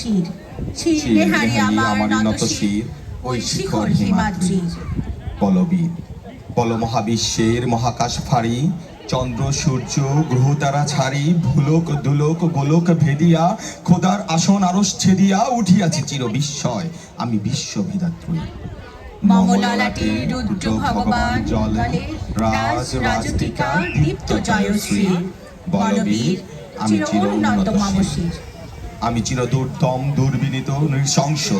শির শির আমার নত শির ওই শিখর হিমাদ্রির। বলবীর বল মহাবিশ্বের মহাকাশ ফাড়ি চন্দ্র সূর্য গ্রহ তারা ছাড়ি ভুলোক দুলোক গোলক ভেদিয়া খোদার আসন আরস ছেদিয়া উঠিয়াছে চির বিস্ময় আমি বিশ্ববিদাত্রী মমললাটে রুদ্র ভগবান জলে রাজ রাজটিকা দীপ্ত জয়শ্রী। বলবীর আমি চির উন্নত মম শির। আমি চিরদুর্দম, দুর্বিনীত, নৃশংস।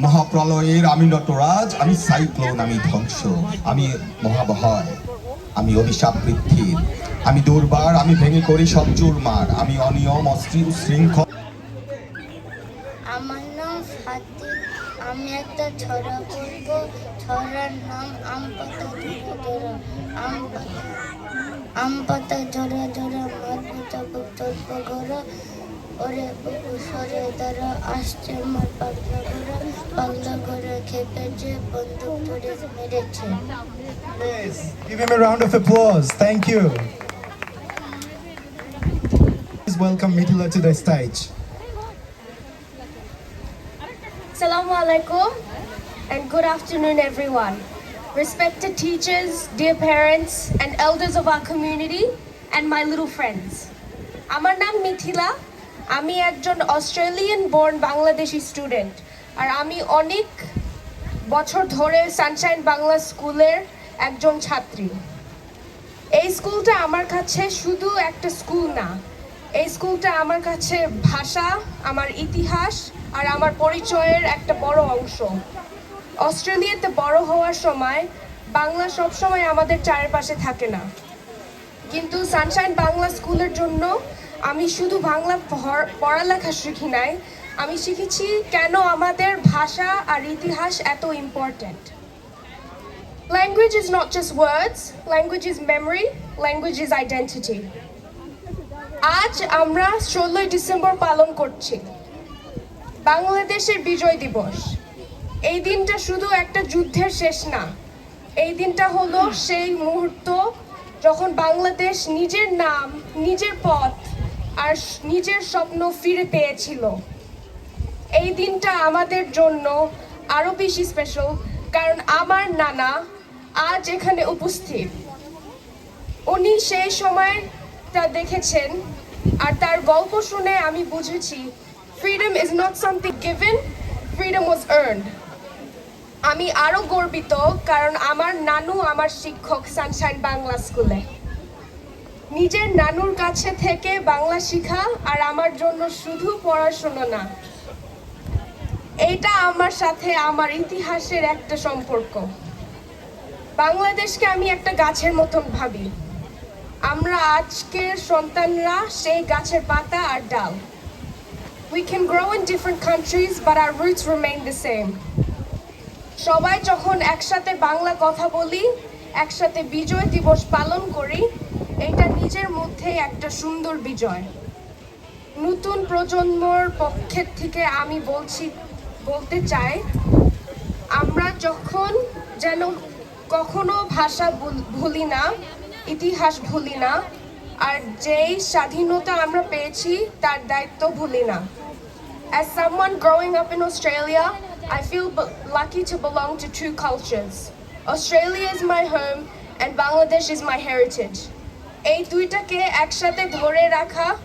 মহাপ্রলয়ের আমি নটরাজ, আমি সাইক্লোন, আমি ধ্বংস। আমি মহাবহয় আমি অভিশাপ বৃদ্ধির আমি দুর্বার, আমি ভেঙে করি সব চুরমার। আমি অনিয়ম অস্থি উশৃঙ্খল। আমার নাম আমি একটা ছড়া পড়ব ছড়ার নাম আম পাতা, ধরা ধরা, আম পাতা। পাতা ঝরা ঝরা চল্প ঘোরা ওরে বুকু সরে দ্বারা আসছে আমার পাগলা ঘোরা পাগলা ঘোরা খেপেছে বন্দুক ধরে মেরেছে Yes. Give him a round of applause. Thank you. Please welcome Mithila to the stage. Assalamu alaikum and good afternoon, everyone. Respected teachers, dear parents, and elders of our community, and my little friends. আমার নাম মিথিলা আমি একজন Australian born Bangladeshi student আর আমি অনেক বছর ধরে Sunshine Bangla স্কুলের একজন ছাত্রী। এই স্কুলটা আমার কাছে শুধু একটা স্কুল না, এই স্কুলটা আমার কাছে ভাষা, আমার ইতিহাস, আর আমার পরিচয়ের একটা বড় অংশ। অস্ট্রেলিয়াতে বড় হওয়ার সময় বাংলা সবসময় আমাদের চারপাশে থাকে না। কিন্তু সানশাইন বাংলা স্কুলের জন্য আমি শুধু বাংলা পড়- পড়ালেখা শিখি নাই আমি শিখেছি কেন আমাদের ভাষা আর ইতিহাস এত important Language is not just words, language is memory, language is identity. আজ আমরা ষোলোই ডিসেম্বর পালন করছি। বাংলাদেশের বিজয় দিবস। এই দিনটা শুধু একটা যুদ্ধের শেষ না এই দিনটা হলো সেই মুহূর্ত যখন বাংলাদেশ নিজের নাম নিজের পথ আর নিজের স্বপ্ন ফিরে পেয়েছিল। এই দিনটা আমাদের জন্য আরও বেশি স্পেশাল কারণ আমার নানা আজ এখানে উপস্থিত। উনি সেই সময়টা দেখেছেন আর তার গল্প শুনে আমি বুঝেছি freedom is not something given freedom was earned আমি আরও গর্বিত, কারণ আমার নানু আমার শিক্ষক, সানশাইন বাংলা স্কুলে। নিজের নানুর কাছে থেকে বাংলা শেখা আর আমার জন্য শুধু পড়াশোনা না। এটা আমার সাথে আমার ইতিহাসের একটা সম্পর্ক। বাংলাদেশকে আমি একটা গাছের মতন ভাবি। আমরা আজকের সন্তানরা সেই গাছের পাতা আর ডাল। We can grow in different countries, but our roots remain the same. সবাই যখন একসাথে বাংলা কথা বলি একসাথে বিজয় দিবস পালন করি এটা নিজের মধ্যেই একটা সুন্দর বিজয়। নতুন প্রজন্মর পক্ষের থেকে আমি বলছি, বলতে চাই, আমরা যখন যেন কখনো ভাষা ভুলি না, ইতিহাস ভুলি না, আর যেই স্বাধীনতা আমরা পেয়েছি তার দায়িত্ব ভুলি না। As someone growing up in Australia I feel lucky to belong to two cultures Australia is my home and Bangladesh is my heritage এই দুইটাকে একসাথে ধরে রাখা,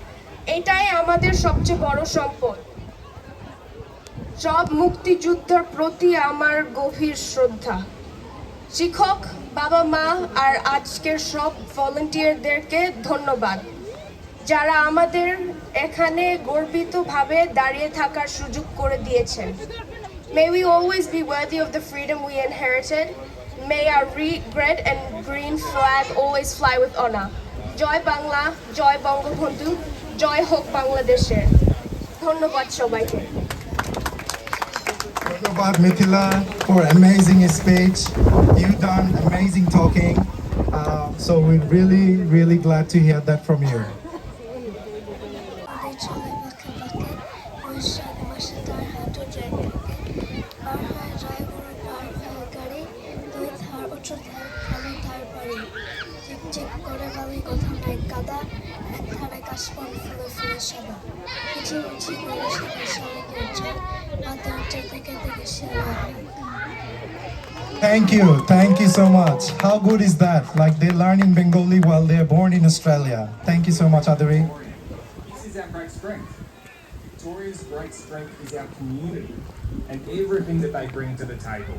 এটাই আমাদের সবচেয়ে বড় সম্পদ সব মুক্তিযুদ্ধের প্রতি আমার গভীর শ্রদ্ধা শিক্ষক, বাবা মা আর আজকের সব ভলেন্টিয়ারদেরকে ধন্যবাদ, যারা আমাদের এখানে গর্বিতভাবে দাঁড়িয়ে থাকার সুযোগ করে দিয়েছেন may we always be worthy of the freedom we. May our re- red and green flag always fly with honor. জয় বাংলা জয় বঙ্গবন্ধু জয় হোক বাংলাদেশের ধন্যবাদ সবাইকে Dhanyabad Mithila for amazing speech. You done amazing talking. Uh, so we're really, really glad to hear that from you. আমাদের ছয় পাখে পাখে বৈশাখ মাসে তার হাঁটু যায় পার হয় জয় গুরু পার হয় গাড়ি দুই ধার উঁচু ধার খালি ধার বাড়ি চেক চেক করে বালি কোথাও নাই কাদা এক ধারে কাদা আসমান ফুলে ফুলে সাদা উঁচু উঁচু করে সাদা সমুদ্রের জল মাথা উঁচু থেকে থেকে সাদা Thank you, thank you so much. How good is that? Like they're learning Bengali while they're born in Australia. Thank you so much, Adari. This is our great strength. Victoria's great strength is our community and everything that they bring to the table.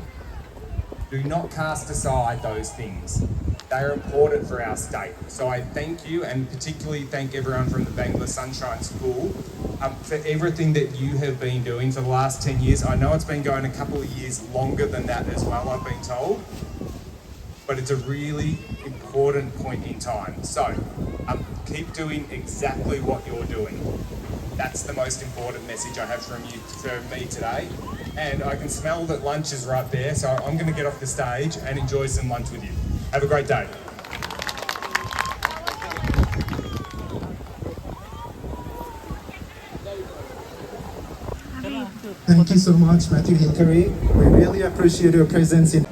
Do not cast aside those things. They are important for our state. So I thank you and particularly thank everyone from the Bangla Sunshine School um, for everything that you have been doing for the last 10 years. I know it's been going a couple of years longer than that as well, I've been told. But it's a really important point in time. So um, keep doing exactly what you're doing. That's the most important message I have from you for me today. And I can smell that lunch is right there, so I'm going to get off the stage and enjoy some lunch with you. Have a great day. Thank you so much, Matthew Hillary. We really appreciate your presence in.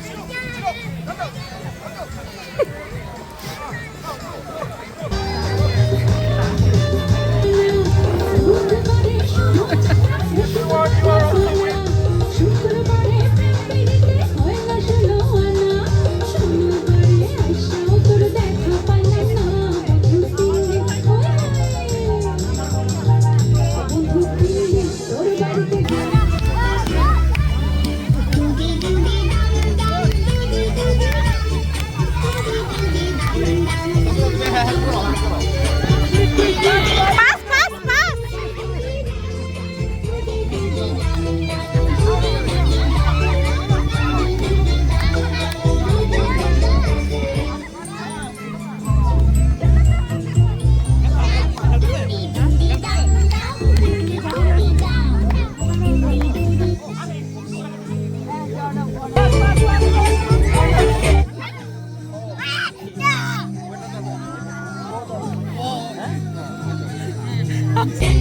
違う!